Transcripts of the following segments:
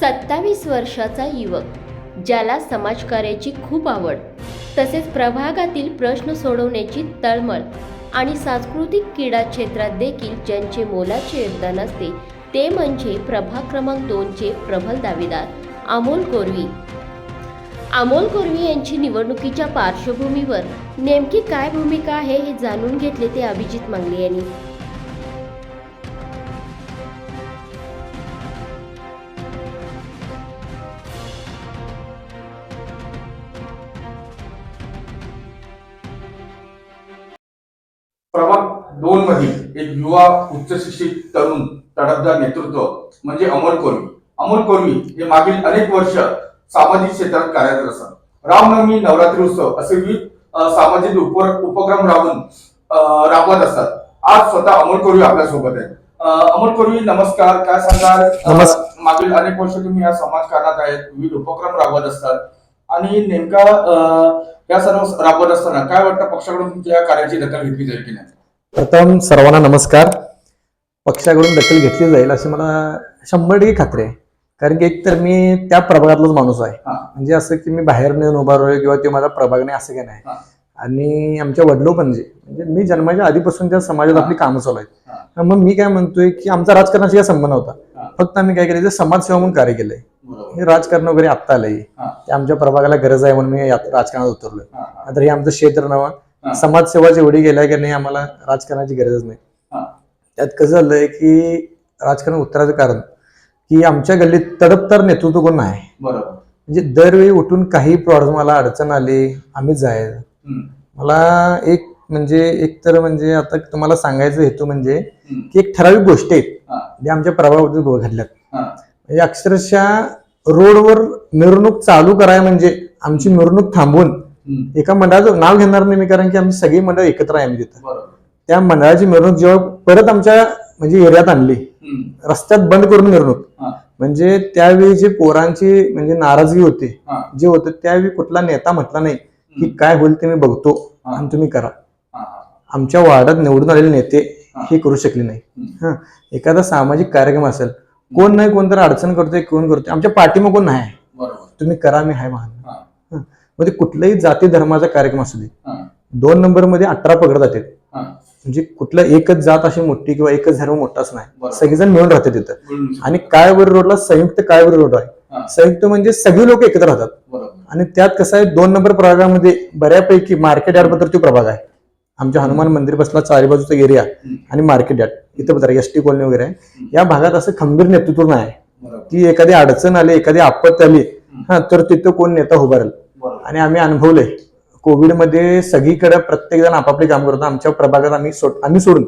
सत्तावीस वर्षाचा युवक ज्याला समाजकार्याची खूप आवड तसेच प्रभागातील प्रश्न सोडवण्याची तळमळ आणि सांस्कृतिक क्रीडा क्षेत्रात देखील ज्यांचे मोलाचे योगदान असते ते म्हणजे प्रभाग क्रमांक दोनचे प्रबल दावेदार अमोल कोरवी. अमोल कोरवी यांची निवडणुकीच्या पार्श्वभूमीवर नेमकी काय भूमिका आहे हे जाणून घेतले ते अभिजित मांगले यांनी. प्रभाग दोन मधील एक युवा उच्च शिक्षित तरुण तडफदार नेतृत्व म्हणजे अमोल कोरवी. अमोल कोरवी हे मागील अनेक वर्ष सामाजिक क्षेत्रात कार्यरत असतात रामनवमी नवरात्री उत्सव असे विविध सामाजिक उप उपक्रम राबून राबवत असतात. आज स्वतः अमोल कोरवी आपल्यासोबत आहेत. अमोल कोरवी नमस्कार. काय सांगाल? नमस्- मागील अनेक वर्ष तुम्ही या समाजकारणात आहेत विविध उपक्रम राबवत असतात. आणि नेमका अ, या सर्व राबवत असताना काय वाटतं पक्षाकडून या कार्याची दखल घेतली जाईल की नाही प्रथम सर्वांना नमस्कार पक्षाकडून दखल घेतली जाईल अशी मला शंभर टक्के खात्री आहे कारण की एक तर मी त्या प्रभागातलाच माणूस आहे हा. म्हणजे असं की मी बाहेर नेऊन उभा राहिलो किंवा ते माझा प्रभाग नाही असं काही नाही हा. आणि आमच्या वडलो म्हणजे म्हणजे मी जन्माच्या आधीपासून त्या समाजात हा. आपली कामं चालू आहेत हा. मग मी काय म्हणतोय की आमचा राजकारणाशी काय संबंध हा. होता फक्त आम्ही काय केलं समाजसेवा म्हणून कार्य केलंय हे राजकारण वगैरे आत्ता आलंय. हा. ते आमच्या प्रभागाला गरज आहे म्हणून मी राजकारणात उतरलोय. हा, हा. आमचं क्षेत्र नवं. समाजसेवा जेवढी गेल्या की नाही आम्हाला राजकारणाची गरजच नाही. हा. त्यात कसं झालंय की राजकारण उतरायचं कारण की आमच्या गल्लीत तडपतर नेतृत्व कोण आहे? बरोबर. म्हणजे दरवेळी उठून काही प्रॉब्लेम मला अडचण आली आम्ही जायचं हम्म, मला एक म्हणजे एक तर म्हणजे आता तुम्हाला सांगायचं हेतू म्हणजे की एक ठराविक गोष्टी आहेत. ज्या आमच्या प्रभावाबद्दल घडल्यात म्हणजे अक्षरशः रोडवर मिरवणूक चालू कराय म्हणजे आमची मिरवणूक थांबवून एका मंडळाचं नाव घेणार नाही मी कारण की आमची सगळी मंडळ एकत्र आहे आम्ही तिथं त्या मंडळाची मिरवणूक जेव्हा परत आमच्या म्हणजे एरियात आणली रस्त्यात बंद करून मिरवणूक. म्हणजे त्यावेळी जे पोरांची म्हणजे नाराजगी होती. जे होतं त्यावेळी कुठला नेता म्हटला नाही की काय होईल ते मी बघतो. आणि तुम्ही करा आमच्या वार्डात निवडून आलेले नेते हा. करू शकले नाही. हा एखादा सामाजिक कार्यक्रम असेल कोण नाही कोणतरी अडचण करतोय कोण करतोय. आमच्या पाठीमग कोण नाही तुम्ही करा मी हाय महान. हा, ते कुठल्याही जाती धर्माचा कार्यक्रम असू दे. दोन नंबरमध्ये अठरा पकड जातात. हा, म्हणजे कुठलं एकच जात अशी मोठी किंवा एकच धर्म मोठाच नाही. सगळेजण मिळून राहते तिथं. आणि काळभैर रोडला संयुक्त काळभैर रोड हा. आहे संयुक्त म्हणजे सगळी लोक एकत्र राहतात. आणि त्यात कसं आहे दोन नंबर प्रभागामध्ये बऱ्यापैकी मार्केट यार्डबद्दल तो प्रभाग आहे. आमच्या हनुमान मंदिर बसला चारी बाजूचा एरिया आणि मार्केट यार्ड. इथं बघा एस टी कॉलनी वगैरे आहे. या भागात असं खंबीर नेतृत्व नाही. की एखादी अडचण आली एखादी आपत्ती आली हा तर तिथं कोण नेता उभा राहील? बरोबर. आणि आम्ही अनुभवलंय कोविडमध्ये सगळीकडे प्रत्येक जण आपापली काम करतो आमच्या प्रभागात आम्ही आम्ही सोडून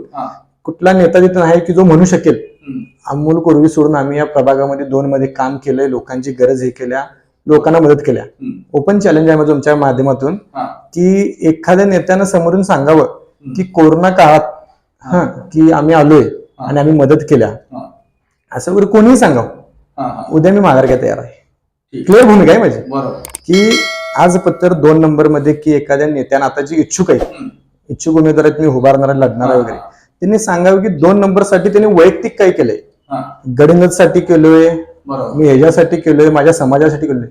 कुठला नेता तिथं नाही की जो म्हणू शकेल. अमोल कोरवी सोडून आम्ही या प्रभागामध्ये दोन मध्ये काम केलंय. लोकांची गरज हे केल्या. लोकांना मदत केल्या. ओपन चॅलेंज आहे तुमच्या माध्यमातून. की एखाद्या नेत्यानं समोरून सांगावं की कोरोना काळात हा. की आम्ही आलोय आणि आम्ही मदत केल्या. असं वगैरे कोणीही सांगावं. उद्या मी माघार घ्या तयार आहे. क्लिअर भूमिका आहे माझी. की आज पत्र दोन नंबरमध्ये की एखाद्या नेत्यानं आता जी इच्छुक हम्म, इच्छुक उमेदवार आहेत मी उभारणार आहे, लढणार आहे वगैरे. त्यांनी सांगावं की दोन नंबरसाठी त्यांनी वैयक्तिक काय केलंय? गडिंगसाठी केलोय मी ह्याच्यासाठी केलोय माझ्या समाजासाठी केलोय.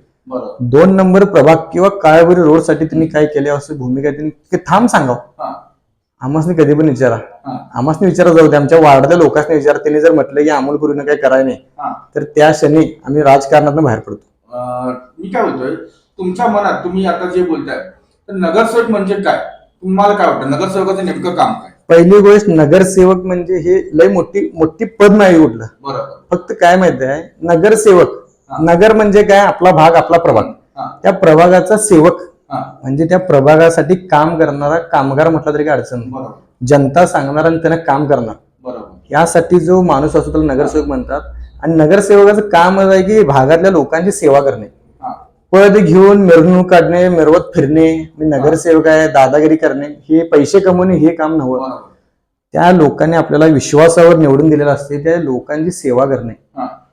दोन नंबर प्रभाग किंवा काळावरी रोडसाठी त्यांनी काय केले असं भूमिका त्यांनी थांब सांगावं. आम्हासनी कधी पण विचारा. आम्हासनी विचारा जाऊ दे आमच्या वार्डातल्या लोकांनी विचारा त्यांनी जर म्हटलं की अमोल गुरुनं काय करायला नाही. तर त्या क्षणी आम्ही राजकारणातून बाहेर पडतो. मी काय बोलतोय तुमच्या मनात तुम्ही आता जे बोलताय तर नगरसेवक म्हणजे काय? तुम्हाला काय वाटतं नगरसेवकाचं नेमकं काम काय? पहिली गोष्ट नगरसेवक म्हणजे हे लय मोठी मोठी पद नाही बरोबर. फक्त काय माहिती आहे? नगरसेवक. नगर म्हणजे काय? आपला भाग आपला प्रभाग. त्या प्रभागाचा सेवक. म्हणजे त्या प्रभागासाठी काम करणारा कामगार म्हटला तरी काय अडचण जनता सांगणार आणि त्यांना काम करणार. बरोबर. यासाठी जो माणूस असतो त्याला नगरसेवक म्हणतात. आणि नगरसेवकाचं कामच आहे की भागातल्या लोकांची सेवा करणे. पद घेऊन मिरवणूक काढणे मिरवत फिरणे मी नगरसेवक आहे दादागिरी करणे हे पैसे कमवणे हे काम नव्हतं. त्या लोकांनी आपल्याला विश्वासावर निवडून दिलेलं असते त्या लोकांची सेवा करणे.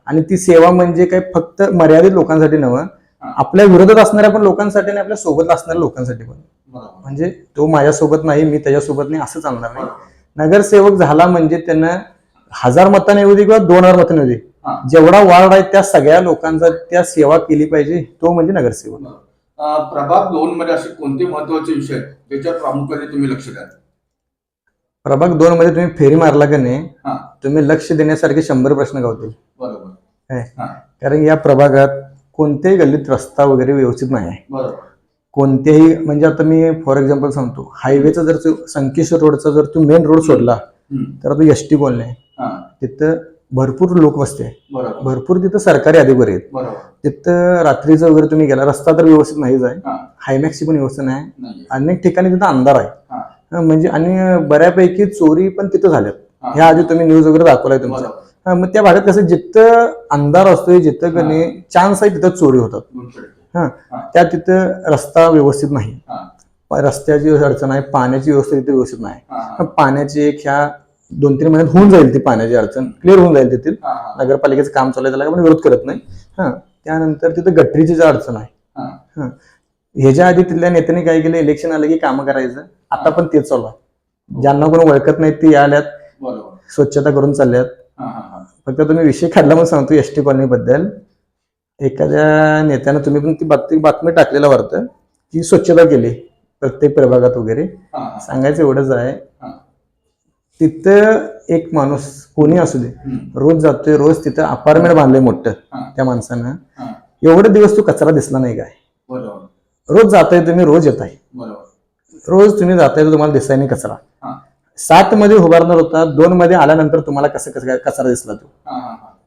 आणि ती सेवा म्हणजे काय फक्त मर्यादित लोकांसाठी नव्हं हा. आपल्या विरोधात असणाऱ्या पण लोकांसाठी आणि आपल्यासोबत असणाऱ्या लोकांसाठी पण. म्हणजे तो माझ्यासोबत नाही मी त्याच्यासोबत नाही असं चालणार नाही. नगरसेवक झाला म्हणजे त्यानं हजार मताने येऊ दे किंवा दोन हजार हा. जेवढा वार्ड आहे त्या सगळ्या लोकांचा त्या सेवा केली पाहिजे तो म्हणजे नगरसेवक. प्रभाग दोन मध्ये असे कोणते महत्त्वाचे विषय ज्याच्यावर प्रामुख्याने तुम्ही लक्ष द्याल प्रभाग दोन मध्ये तुम्ही फेरी मारला का नाही हा. तुम्ही लक्ष देण्यासारखे शंभर प्रश्न गावतील. बरोबर. कारण या प्रभागात कोणत्याही गल्लीत रस्ता वगैरे व्यवस्थित नाही आहे. कोणत्याही म्हणजे आता मी फॉर एक्झाम्पल सांगतो हायवेचा जर तो संकेश्वर रोडचा जर तू मेन रोड सोडला. तर आता एस टी कॉलनी आहे. तिथं भरपूर लोक वस्ती. आहे भरपूर तिथं सरकारी अधिकारी आहेत. तिथं रात्रीचं वगैरे तुम्ही गेला रस्ता तर व्यवस्थित नाहीच आहे. हायमॅक्सची पण व्यवस्था नाही. अनेक ठिकाणी तिथं अंधार आहे. म्हणजे आणि बऱ्यापैकी चोरी पण तिथं झाल्यात. ह्या आधी तुम्ही न्यूज वगैरे दाखवलाय तुमच्या हा, मग त्या भागात कसं जिथं अंधार असतोय जिथं कधी चान्स आहे तिथं चोरी होतात. हा. त्या तिथं रस्ता व्यवस्थित नाही. रस्त्याची अडचण आहे पाण्याची व्यवस्था तिथे व्यवस्थित नाही. पाण्याची एक ह्या दोन तीन महिन्यात होऊन जाईल ती पाण्याची अडचण. क्लिअर होऊन जाईल तिथील. हा, नगरपालिकेचं काम चालू त्याला आपण विरोध करत नाही. हा. त्यानंतर तिथं गटरीची जी अडचण आहे. हा. ह्याच्या आधी तिथल्या नेत्यांनी काय केलं इलेक्शन आलं की कामं करायचं. आता पण तेच चालू आहे. ज्यांना कोणी ओळखत नाही ते आल्यात. स्वच्छता करून चालल्यात. हा, हा, हा. फक्त तुम्ही विषय काढला म्हणून सांगतो एस टी कॉलनी बद्दल एखाद्या नेत्यानं तुम्ही पण ती बातमी बातमी टाकलेलं वाटतं की स्वच्छता केली प्रत्येक प्रभागात वगैरे. सांगायचं एवढंच आहे. तिथं एक माणूस कोणी असू दे. रोज जातोय रोज तिथं अपार्टमेंट बांधलंय मोठं. त्या माणसानं. एवढे दिवस तो कचरा दिसला नाही काय बरोबर रोज जाताय तुम्ही रोज येत आहे रोज तुम्ही जाताय तर तुम्हाला दिसाय नाही कचरा. सात मध्ये उभारणार होता दोन मध्ये आल्यानंतर तुम्हाला कसं कसं काय कचरा दिसला तो.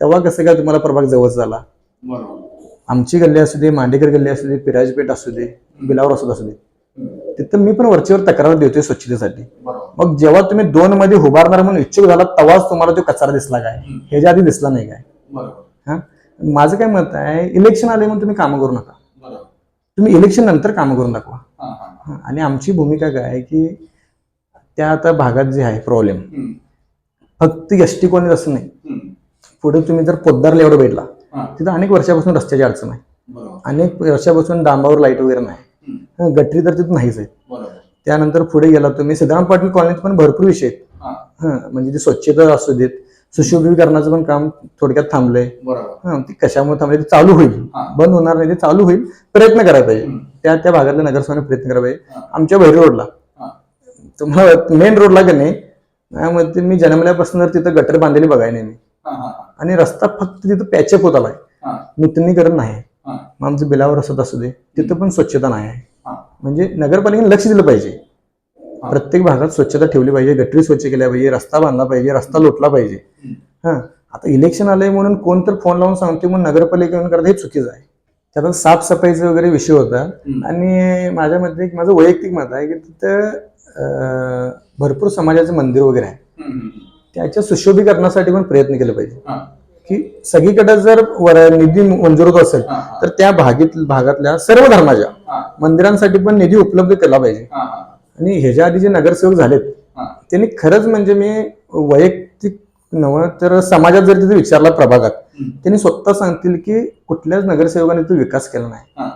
तेव्हा कसं काय तुम्हाला प्रभाग जवळ झाला आमची गल्ली असू दे मांडेकर गल्ली असू दे पिराजपेठ असू दे बिलावर असू असू दे. तिथं मी पण वरचीवर तक्रार देतोय स्वच्छतेसाठी. मग जेव्हा तुम्ही दोन मध्ये उभारणार म्हणून इच्छुक झाला तेव्हाच तुम्हाला तो कचरा दिसला काय. ह्याच्या आधी दिसला नाही काय? हा? माझं काय मत आहे इलेक्शन आले म्हणून तुम्ही कामं करू नका. तुम्ही इलेक्शन नंतर कामं करून दाखवा. आणि आमची भूमिका काय आहे की त्या आता भागात जे आहे प्रॉब्लेम. फक्त एस टी कॉलनीत असं नाही. पुढे तुम्ही जर पोद्दारला एवढं भेटला. तिथं अनेक वर्षापासून रस्त्याची अडचण आहे. अनेक वर्षापासून डांबावर लाइट वगैरे नाही. हा, गटरी तर तिथं नाहीच आहे बरोबर त्यानंतर पुढे गेला तुम्ही सिद्धराम पाटील कॉलनीत पण भरपूर विषय आहेत हा. म्हणजे ती स्वच्छता असू देत सुशोभीकरणाचं पण काम थोडक्यात थांबलंय हा, ती कशामुळे थांबले ते चालू होईल. बंद होणार नाही ते चालू होईल प्रयत्न करायला पाहिजे. त्या त्या भागातल्या नगरसेवकांनी प्रयत्न करायला पाहिजे. आमच्या भैरी रोडला. तुम्हाला मेन रोडला का नाही त्यामध्ये मी जन्मल्यापासून तिथं गटर बांधलेली बघाय नाही मी. आणि रस्ता फक्त तिथं पॅचअप होत आलाय. नूतनीकरण नाही. मग आमचं बिलावर असत असू दे तिथं पण स्वच्छता नाही आहे. म्हणजे नगरपालिकेने लक्ष दिलं पाहिजे. प्रत्येक भागात स्वच्छता ठेवली पाहिजे गटरी स्वच्छ केल्या पाहिजे रस्ता बांधला पाहिजे रस्ता लोटला पाहिजे. हा आता इलेक्शन आलंय म्हणून कोण तर फोन लावून सांगते म्हणून नगरपालिकेने करता हे चुकीचं आहे त्यात साफसफाईचा वगैरे विषय होता. आणि माझ्या मते माझं वैयक्तिक मत आहे की तिथं भरपूर समाजाचं मंदिर वगैरे आहे. त्याच्या सुशोभीकरणासाठी पण प्रयत्न केले पाहिजे. की सगळीकडे जर वर- निधी मंजूर होत असेल. तर त्या भागीत भागातल्या सर्व धर्माच्या. मंदिरांसाठी पण निधी उपलब्ध केला पाहिजे. आणि ह्याच्या आधी जे नगरसेवक झालेत. त्यांनी खरंच म्हणजे मी वैयक्तिक नव्ह तर समाजात जर तिथे विचारला प्रभागात. त्यांनी स्वतः सांगतील की कुठल्याच नगरसेवकाने तो विकास केला नाही.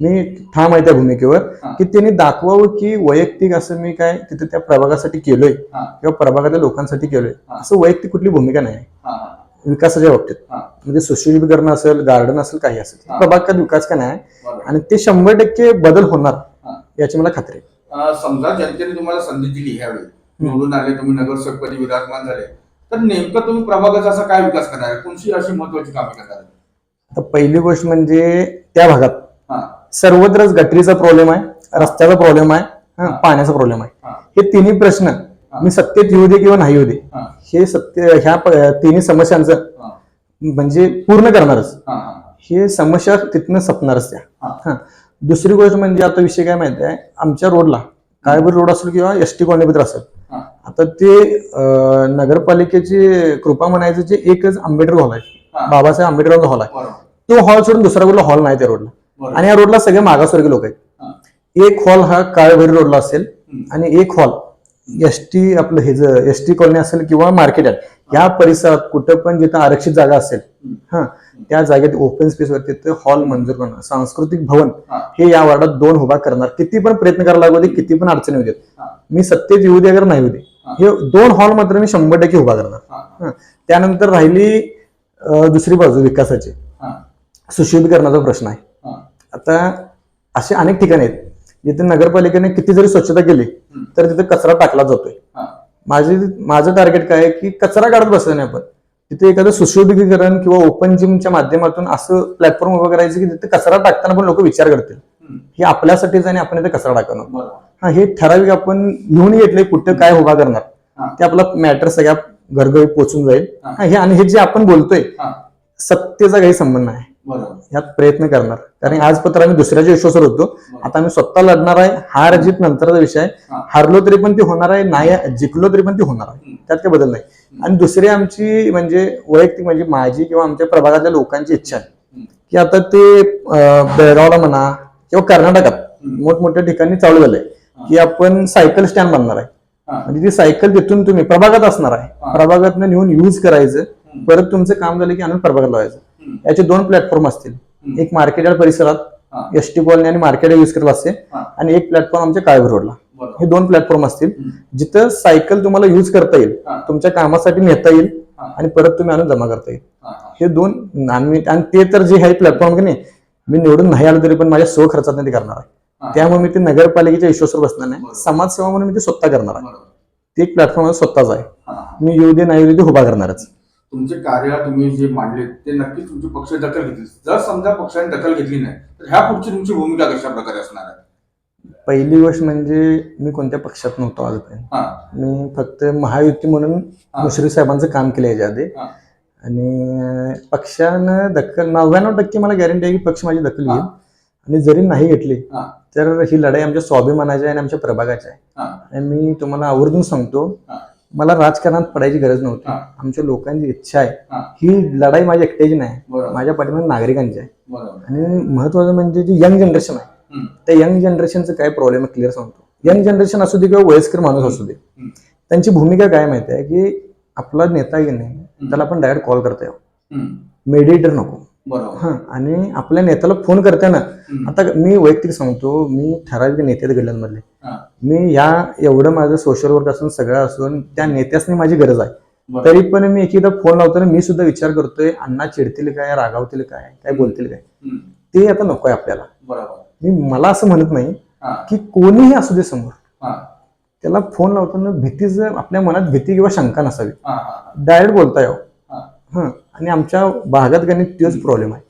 मी ठाम आहे त्या भूमिकेवर. की त्यांनी दाखवावं की वैयक्तिक असं मी काय तिथे त्या प्रभागासाठी केलोय. किंवा प्रभागातल्या लोकांसाठी केलोय. असं वैयक्तिक कुठली भूमिका नाही. विकासाच्या बाबतीत. म्हणजे सुशोभीकरण असेल गार्डन असेल काही असेल हा. प्रभागात विकास का नाही. आणि ते शंभर टक्के बदल होणार. याची मला खात्री आहे समजा जनतेने तुम्हाला संधी दिली ह्यावेळी निवडून आले तुम्ही नगरसेवकपदी विराजमान झाले तर नेमकं तुम्ही प्रभागाचा असा काय विकास करणार आहे कोणती अशी महत्वाची कामे करणार आता पहिली गोष्ट म्हणजे त्या भागात. सर्वत्रच गटरीचा प्रॉब्लेम आहे रस्त्याचा प्रॉब्लेम आहे. पाण्याचा प्रॉब्लेम आहे. हे तिन्ही प्रश्न मी सत्तेत येऊ दे किंवा नाही येऊ दे हा. सत्य ह्या तिन्ही समस्यांचं. म्हणजे पूर्ण करणारच हा, समस्या तिथनं सपणारच त्या हा. दुसरी गोष्ट म्हणजे आता विषय काय माहिती आहे आमच्या रोडला काळभर रोड असेल किंवा एस टी कॉलनीपत्र असेल. आता ते नगरपालिकेची कृपा म्हणायचं जे एकच आंबेडकर हॉल आहे. बाबासाहेब आंबेडकर हॉल आहे तो हॉल सोडून दुसरा कुठला हॉल नाही त्या रोडला. आणि या रोडला सगळे मागासवर्गीय लोक. आहेत एक हॉल हा काळभैरी रोडला असेल. आणि एक हॉल एस टी आपलं हे एस टी कॉलनी असेल किंवा मार्केट आहे या परिसरात कुठं पण जिथं आरक्षित जागा असेल. हा त्या जागेत ओपन स्पेस वर तिथं हॉल मंजूर करणार सांस्कृतिक भवन हा. या वार्डात दोन उभा करणार किती पण प्रयत्न करायला लागू दे किती पण अडचणी होऊ देत हा. मी सत्तेत येऊ दे अगर नाही येऊ दे हा. दोन हॉल मात्र मी शंभर टक्के उभा करणार. त्यानंतर राहिली दुसरी बाजू विकासाची सुशोभीकरणाचा प्रश्न आहे आता असे अनेक ठिकाणी आहेत जिथे नगरपालिकेने किती जरी स्वच्छता केली. तर तिथे कचरा टाकला जातोय. हा. माझे माझं टार्गेट काय आहे की कचरा काढत बसलं नाही आपण तिथे एखादं सुशोभीकरण किंवा ओपन जिमच्या माध्यमातून असं प्लॅटफॉर्म उभं करायचं की तिथे कचरा टाकताना पण लोक विचार करतील. हे आपल्यासाठीच आणि आपण इथे कचरा टाकणार हा हे ठराविक आपण लिहून घेतले कुठं काय उभा करणार. ते आपला मॅटर सगळ्या घरघरी पोचून जाईल. हा. आणि हे जे आपण बोलतोय सत्तेचा काही संबंध नाही. बरोबर यात प्रयत्न करणार कारण आज पत्र आम्ही दुसऱ्याच्या विश्वासावर होतो आता आम्ही स्वतः लढणार आहे हार जीत नंतरचा विषय. हारलो तरी पण ते होणार आहे नाही जिंकलो तरी पण ते होणार आहे. त्यात काही बदल नाही आणि दुसरी आमची म्हणजे वैयक्तिक म्हणजे माझी किंवा आमच्या प्रभागातल्या लोकांची इच्छा आहे. की आता ते बेळगावला म्हणा किंवा कर्नाटकात. मोठमोठ्या ठिकाणी चालू झालंय की आपण सायकल स्टँड बांधणार आहे म्हणजे ती सायकल तिथून तुम्ही प्रभागात असणार आहे हा. प्रभागात नेऊन यूज करायचं. परत तुमचं काम झालं की आणून प्रभागात लावायचं. याचे दोन प्लॅटफॉर्म असतील. एक मार्केट यार्ड परिसरात एस टी कॉलनी आणि मार्केट यूज करत असते. आणि एक प्लॅटफॉर्म आमच्या काळभर रोडला हे दोन प्लॅटफॉर्म असतील. जिथं सायकल तुम्हाला यूज करता येईल. तुमच्या कामासाठी नेता येईल. आणि परत तुम्ही आणून जमा करता येईल हा, दोन आणि आणि ते तर जे आहे प्लॅटफॉर्म की नाही मी निवडून नाही आलो तरी पण माझ्या स्व खर्चात ते करणार आहे. त्यामुळे मी ते नगरपालिकेच्या विश्वासावर बसणार नाही. समाजसेवा म्हणून मी ते स्वतः करणार आहे ते एक प्लॅटफॉर्म स्वतःच आहे. मी येऊ दे नाही येऊ दे उभा करणारच तुमचे कार्य तुम्ही जे मांडले ते नक्कीच तुमची पक्ष दखल घेतली जर समजा पक्षाने दखल घेतली नाही तर ह्या पुढची तुमची भूमिका कशा प्रकारे असणार आहे पहिली गोष्ट म्हणजे मी कोणत्या पक्षात नव्हतो आजपर्यंत हा मी फक्त महायुती म्हणून. मुश्रीफ साहेबांचं काम केलं याच्या आधी. आणि पक्षानं दखल नव्याण्णव टक्के मला गॅरंटी आहे की पक्ष माझी दखल घेईल. आणि जरी नाही घेतली. तर ही लढाई आमच्या स्वाभिमानाची आहे आणि आमच्या प्रभागाची आहे आणि मी तुम्हाला आवर्जून सांगतो. मला राजकारणात पडायची गरज नव्हती. आमच्या लोकांची इच्छा आहे हा. लढाई माझी एकट्याची नाही माझ्या पाठीमागे नागरिकांची आहे आणि महत्वाचं म्हणजे जी यंग जनरेशन आहे. त्या यंग जनरेशनचं काय प्रॉब्लेम आहे क्लिअर सांगतो यंग जनरेशन असू दे किंवा वयस्कर माणूस असू दे. त्यांची भूमिका काय माहिती आहे की आपला नेता की नाही त्याला आपण डायरेक्ट कॉल करता येऊ. मेडिएटर नको हा आणि आपल्या नेत्याला फोन करताना. आता मी वैयक्तिक सांगतो मी ठराविक नेते घडल्यांमधले हा. मी या एवढं माझं सोशल वर्क असून सगळं असून त्या नेत्यासनी माझी गरज आहे. तरी पण मी एकेदा फोन लावताना मी सुद्धा विचार करतोय अण्णा चिडतील काय रागावतील काय काय बोलतील काय. ते आता नको आहे आपल्याला. बरोबर. मी मला असं म्हणत नाही की कोणीही असू दे समोर. हा. त्याला फोन लावताना भीतीचं आपल्या मनात भीती किंवा शंका नसावी. डायरेक्ट बोलता यावं हा. आणि आमच्या भागात काही तोच प्रॉब्लेम आहे.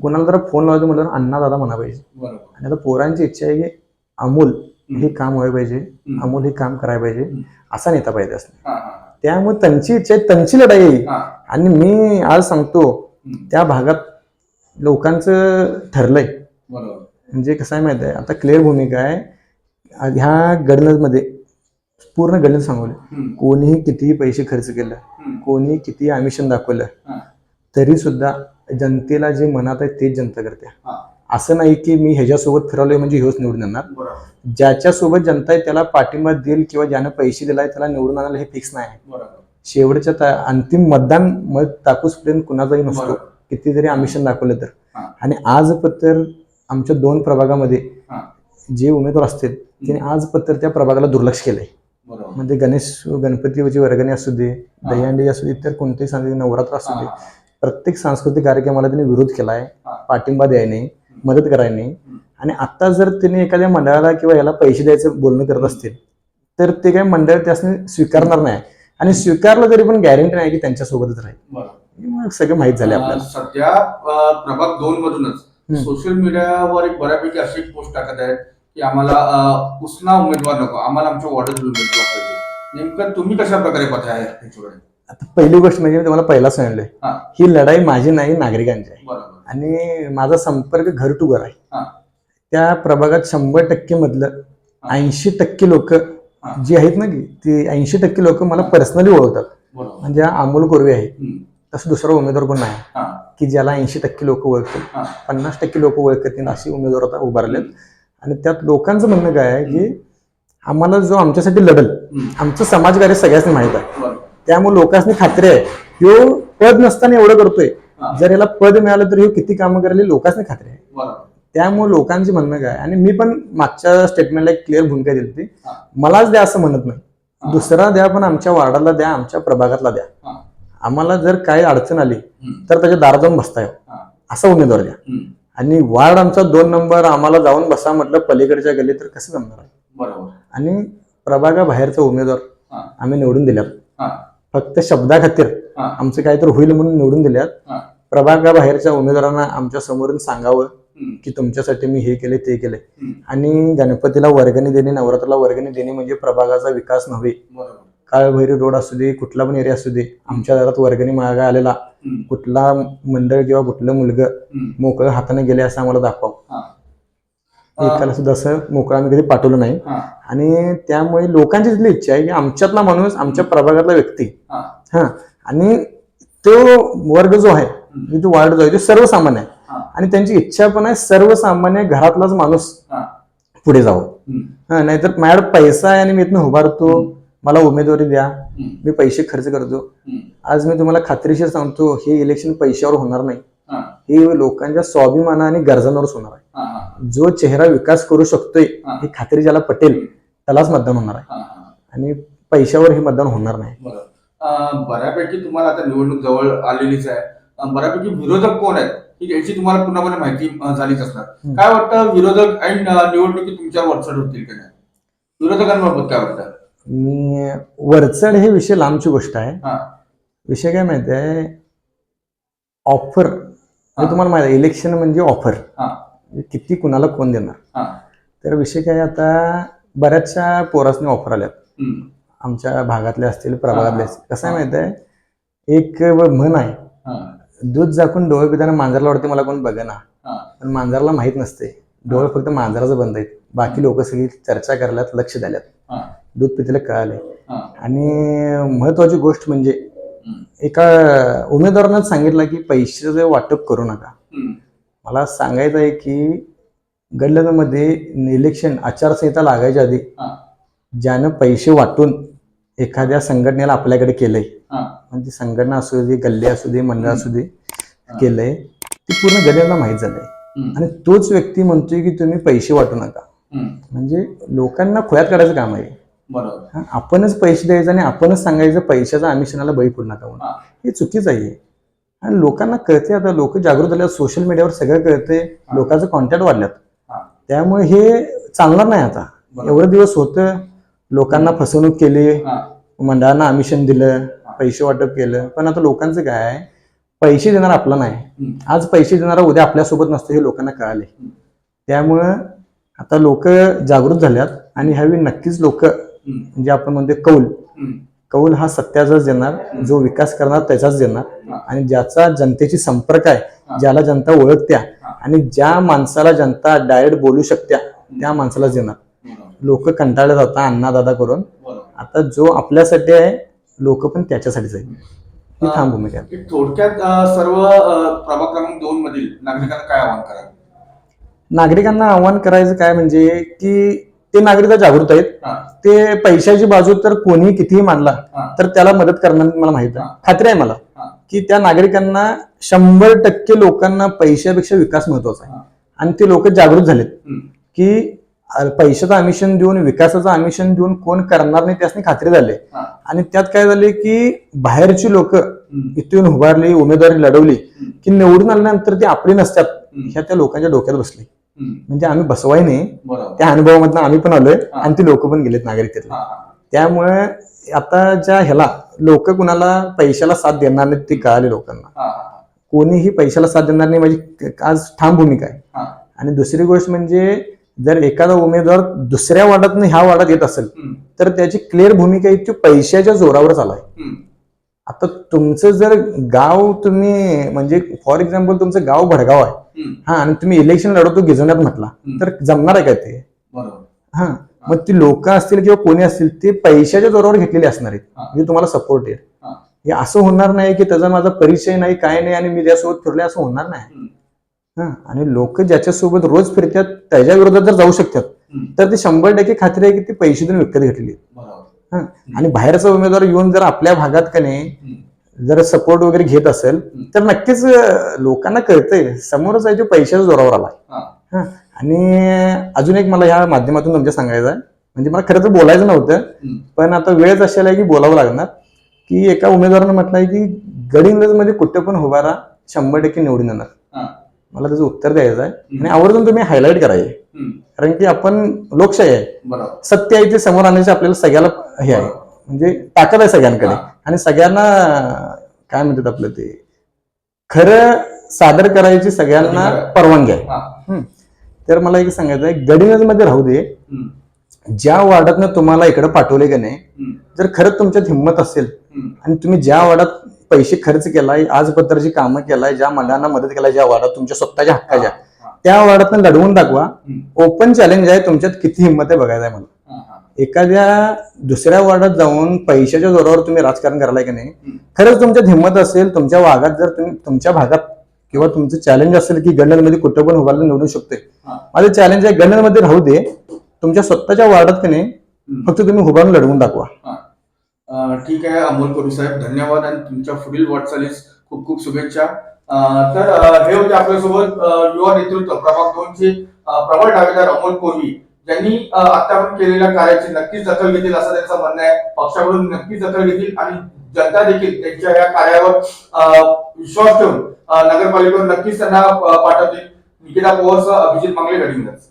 कोणाला जरा फोन लावायचं म्हटलं अण्णा दादा म्हणा पाहिजे. आणि आता पोरांची इच्छा आहे की अमोल हे. काम व्हायला पाहिजे. अमोल हे काम करायला पाहिजे. असा नेता पाहिजे हा त्यामुळे त्यांची इच्छा आहे त्यांची लढाई आहे. आणि मी आज सांगतो. त्या भागात लोकांचं ठरलंय. म्हणजे कसं आहे माहिती आहे? आता क्लिअर भूमिका आहे. ह्या गडनजमध्ये पूर्ण गडनज सांगवलं. कोणीही कितीही पैसे खर्च केलं हम्म. कोणी कितीही आमिशन दाखवलं. तरी सुद्धा जनतेला जे मनात आहे तेच जनता करते. असं नाही की मी ह्याच्यासोबत फिरवलोय म्हणजे ह्योच निवडून येणार ज्याच्यासोबत जनता आहे त्याला पाठिंबा देईल किंवा ज्यानं पैसे दिलाय त्याला निवडून आणायला हे फिक्स नाही शेवटच्या अंतिम मतदान मत टाकूसपर्यंत कुणाचाही नसतो. किती जरी आमिशन दाखवलं तर. आणि आज पत्र आमच्या दोन प्रभागामध्ये. जे उमेदवार असतील त्यांनी आज पत्र त्या प्रभागाला दुर्लक्ष केलंय म्हणजे गणेश गणपतीची वर्गणी असू दे दहीहंडी असू दे इतर कोणतेही सांस्कृतिक नवरात्र असू दे. प्रत्येक सांस्कृतिक कार्यक्रमाला त्यांनी विरोध केलाय हा. पाठिंबा द्याय नाही मदत कराय नाही. आणि आता जर त्यांनी एखाद्या मंडळाला किंवा याला पैसे द्यायचं बोलणं करत असतील तर ते काय मंडळ त्यासनी स्वीकारणार नाही. आणि स्वीकारलं तरी पण गॅरंटी नाही की त्यांच्यासोबतच राहील. सगळं माहीत झाले आपल्याला. सध्या प्रभाग दोन मधूनच. सोशल मीडियावर एक बऱ्यापैकी अशी पोस्ट टाकत आहेत. की आम्हाला उसना उमेदवार नको आम्हाला आमच्या वॉर्डातील उमेदवार पाहिजे नेमकं तुम्ही कशा प्रकारे पाहताय ह्याच्याकडे आता पहिली गोष्ट म्हणजे मी तुम्हाला पहिला सांगितलंय हा. ही लढाई माझी नाही नागरिकांची आहे. बरोबर. आणि माझा संपर्क घर टू घर आहे. हा. त्या प्रभागात शंभर टक्के मधलं हा. ऐंशी टक्के लोक हा. जी आहेत ना की ती ऐंशी टक्के लोक मला पर्सनली ओळखतात. बरोबर. म्हणजे हा अमोल कोरवे आहे. हम्म. तसं दुसरा उमेदवार कोण नाही. हा. की ज्याला ऐंशी टक्के लोक ओळखतील. हा. पन्नास टक्के लोक ओळखत नाही अशी उमेदवार आता उभारलेत. आणि त्यात लोकांचं म्हणणं काय आहे की आम्हाला जो आमच्यासाठी लढल. आमचं समाजकार्य सगळ्यांनी माहीत आहे त्यामुळे लोकांनी खात्री आहे ह्यो पद नसताना एवढं करतोय हा. जर याला पद मिळालं तर ह्यो किती कामं करेल लोकांनी खात्री आहे त्यामुळे लोकांची म्हणणं काय आणि मी पण मागच्या स्टेटमेंटला एक क्लिअर भूमिका दिली होती हा. मलाच द्या असं म्हणत नाही हा. दुसरा द्या पण आमच्या वार्डाला द्या आमच्या प्रभागातला द्या हा. आम्हाला जर काही अडचण आली. तर त्याच्या दारात जाऊन बसता हा. असा उमेदवार द्या. आणि वार्ड आमचा दोन नंबर आम्हाला जाऊन बसा म्हटलं पलीकडच्या गल्ली तर कसं जमणार? बरोबर आणि प्रभागा बाहेरचा उमेदवार हा. आम्ही निवडून दिल्यात हा. फक्त शब्दा खातीर हा. आमचं काहीतरी होईल म्हणून निवडून दिल्यात हा. प्रभागा बाहेरच्या उमेदवारांना आमच्या समोरून सांगावं हम्म. की तुमच्यासाठी मी हे केले ते केले हम्म. आणि गणपतीला वर्गणी देणे नवरात्राला वर्गणी देणे म्हणजे प्रभागाचा विकास नव्हे बरोबर काळभैरी रोड असू दे कुठला पण एरिया असू दे आमच्या दारात वर्गणी मागा आलेला. कुठला मंडळ किंवा कुठलं मुलगा. मोकळं हाताने गेले असं आम्हाला दाखवा. एकाला सुद्धा असं मोकळं आम्ही कधी पाठवलं नाही. आणि त्यामुळे लोकांची तिथली इच्छा आहे की आमच्यातला माणूस आमच्या प्रभागातला व्यक्ती हा. आणि तो वर्ग जो आहे म्हणजे तो वार्ड जो आहे तो सर्वसामान्य आहे. आणि त्यांची इच्छा पण आहे सर्वसामान्य घरातलाच माणूस. पुढे जावं. हा नाहीतर माझ्याकडे पैसा आहे आणि मी इथनं उभारतो मला उमेदवारी द्या. मी पैसे खर्च करतो. आज मी तुम्हाला खात्रीशीर सांगतो हे इलेक्शन पैशावर होणार नाही हा. लोकांच्या स्वाभिमाना आणि गरजांवरच होणार आहे. जो चेहरा विकास करू शकतोय हा. खात्री ज्याला पटेल त्यालाच मतदान होणार आहे. आणि पैशावर हे मतदान होणार नाही बऱ्यापैकी तुम्हाला आता निवडणूक जवळ आलेलीच आहे बऱ्यापैकी विरोधक कोण आहेत याची तुम्हाला पूर्णपणे माहिती झालीच असणार. काय वाटतं विरोधक ऐन निवडणुकीत तुमच्यावर वरचढ होतील का नाही विरोधकांबाबत काय वाटतं आणि वरचढ हे विषय लांबची गोष्ट आहे हा. विषय काय माहिती आहे ऑफर. तुम्हाला माहिती आहे इलेक्शन म्हणजे ऑफर. किती कुणाला कोण देणार. तर विषय काय आता बऱ्याचशा पोरासने ऑफर आल्यात. आमच्या भागातले असतील प्रभागातले. असतील कसं आहे माहिती आहे एक म्हण आहे हा. दूध झाकून डोळे पिताना मांजरला वाटते मला कोण बघना हा. पण मांजरला माहीत नसते डोळे फक्त मांजराचं बंद आहेत बाकी लोक सगळी चर्चा करायलात लक्ष द्याल्यात हा. दूध पितेला कळाले. आणि महत्वाची गोष्ट म्हणजे. एका उमेदवारानं सांगितलं की पैशाचं वाटप करू नका. मला सांगायचं आहे की गडलमध्ये इलेक्शन आचारसंहिता लागायच्या आधी. ज्यानं पैसे वाटून एखाद्या संघटनेला आपल्याकडे केलंय हा. म्हणजे संघटना असू दे गल्ले असू दे मंडळ असू दे. केलंय ते पूर्ण गल्ल्याला माहीत झालंय. आणि तोच व्यक्ती म्हणतोय की तुम्ही पैसे वाटू नका. म्हणजे लोकांना खोयात काढायचं काम आहे. बरोबर. आपणच पैसे द्यायचे आणि आपणच सांगायचं पैशाचा आमिषणाला बळी पडू नका म्हणून. हा. चुकीचं आहे. आणि लोकांना कळते आता लोक जागृत झाल्यात सोशल मीडियावर सगळं कळते लोकांचं कॉन्टॅक्ट वाढल्यात. त्यामुळे हे चालणार नाही आता. एवढे दिवस होतं लोकांना फसवणूक केली. मंडळांना आमिषण दिलं पैसे वाटप केलं. पण आता लोकांचं काय आहे? पैसे देणार आपला नाही. आज पैसे देणारा उद्या आपल्यासोबत नसतो हे लोकांना कळाले त्यामुळं आता लोक जागृत झाल्यात आणि ह्यावेळी नक्कीच लोक. म्हणजे आपण म्हणतो कौल. कौल हा सत्याचाच देणार जो विकास करणार त्याचाच देणार. आणि ज्याचा जनतेशी संपर्क आहे. ज्याला जनता ओळखत्या. आणि ज्या माणसाला जनता डायरेक्ट बोलू शकत्या त्या माणसालाच देणार. लोक कंटाळले जातात अण्णा दादा करून. आता जो आपल्यासाठी आहे लोक पण त्याच्यासाठीच आहे ही ठाम भूमिका थोडक्यात सर्व प्रभाग क्रमांक दोन मधील नागरिकांना काय आवाहन कराल नागरिकांना आव्हान करायचं काय म्हणजे की ते नागरिक जागृत आहेत. ते पैशाची बाजू तर कोणीही कितीही मांडला हा. तर त्याला मदत करणार मला माहीत आहे. खात्री आहे मला. की त्या नागरिकांना शंभर टक्के लोकांना पैशापेक्षा विकास महत्त्वाचा आहे. आणि ते लोक जागृत झालेत. की पैशाचं आमिषण देऊन विकासाचं आमिषण देऊन कोण करणार नाही त्यासनी खात्री झाली. आणि त्यात काय झाले की बाहेरची लोक. इथून उभारली उमेदवारी लढवली. की निवडून आल्यानंतर ती आपली नसतात. ह्या त्या लोकांच्या डोक्यात बसली. म्हणजे आम्ही बसवाय नाही त्या अनुभवामधनं आम्ही पण आलोय. आणि ती लोक पण गेलेत नागरिक. त्यामुळे आता ज्या ह्याला लोक कुणाला पैशाला साथ देणार नाहीत ते कळाले लोकांना कोणीही पैशाला साथ देणार नाही माझी आज ठाम भूमिका आहे. आणि दुसरी गोष्ट म्हणजे जर एखादा उमेदवार दुसऱ्या वार्डात ह्या वार्डात येत असेल. तर त्याची क्लिअर भूमिका आहे ती पैशाच्या जोरावर चालाय हम्म. आता तुमचं जर गाव तुम्ही म्हणजे फॉर एक्झाम्पल तुमचं गाव भडगाव आहे. हा आणि तुम्ही इलेक्शन लढवतो गिजवण्यात म्हटला. तर जमणार आहे का ते हा मग ती लोक असतील किंवा कोणी असतील ते पैशाच्या जोरावर घेतलेली असणार आहेत. म्हणजे तुम्हाला सपोर्ट आहे हा. असं होणार नाही की त्याचा माझा परिचय नाही काय नाही आणि मी त्यासोबत फिरले असं होणार नाही. हा आणि लोक ज्याच्यासोबत रोज फिरतात त्याच्या विरोधात जर जाऊ शकतात. तर ते शंभर टक्के खात्री आहे की ती पैसे देऊन विकत घेतलेली आणि बाहेरचा उमेदवार येऊन जर आपल्या भागात का नाही. जर सपोर्ट वगैरे घेत असेल तर नक्कीच लोकांना कळतंय समोरच आहे जो पैशाच्या जोरावर आला. आणि अजून एक मला ह्या माध्यमातून तुमच्या सांगायचं आहे म्हणजे मला खरं तर बोलायचं नव्हतं. पण आता वेळच असेल आहे की बोलावं लागणार की एका उमेदवारानं म्हटलंय की गडिंग्लजमध्ये कुठे पण उभा राहा शंभर टक्के निवडून येणार. मला त्याचं उत्तर द्यायचं आहे आणि आवर्जून तुम्ही हायलाईट करायचे. कारण की आपण लोकशाही आहे बरोबर सत्य आहे ते समोर आणण्याचे आपल्याला सगळ्याला हे आहे म्हणजे ताकद आहे सगळ्यांकडे. आणि सगळ्यांना काय म्हणतात आपलं ते खरं सादर करायची सगळ्यांना. परवानगी आहे. तर मला एक सांगायचं आहे गडिंग्लजमध्ये राहू दे. ज्या वार्डातनं तुम्हाला इकडे पाठवले का नाही. जर खरंच तुमच्यात हिंमत असेल. आणि तुम्ही ज्या वार्डात पैसे खर्च केलाय आजपत्राची कामं केलाय ज्या मंडळांना मदत केलाय ज्या वार्डात तुमच्या स्वतःच्या हक्काच्या. त्या वार्डातनं लढवून दाखवा. ओपन चॅलेंज आहे तुमच्यात किती हिंमत आहे बघायचं आहे मला. एखाद्या दुसऱ्या वार्डात जाऊन पैशाच्या जोरावर तुम्ही राजकारण करायला की नाही. खरंच तुमच्यात हिंमत असेल तुमच्या भागात जर तुम्ही तुमच्या भागात किंवा तुमचं चॅलेंज असेल की गंडनमध्ये कुठं पण उभारलं निवडू शकतोय हा. माझं चॅलेंज आहे गंडनमध्ये राहू दे तुमच्या स्वतःच्या वार्डात की नाही. फक्त तुम्ही उभारून लढवून दाखवा ठीक आहे अमोल करू साहेब धन्यवाद आणि तुमच्या पुढील वाटचालीस खूप खूप शुभेच्छा. तर हे होते आपल्यासोबत युवा नेतृत्व प्रभाग दोनचे प्रबळ दावेदार अमोल कोरवी ज्यांनी आता आतापर्यंत केलेल्या कार्याची नक्कीच दखल घेतील असं त्यांचं म्हणणं आहे. पक्षाकडून नक्कीच दखल घेतील आणि जनता देखील त्यांच्या या कार्यावर विश्वास ठेवून नगरपालिकेवर नक्कीच त्यांना पाठवतील. निकिता पोहर अभिजित मांगले गडिंगज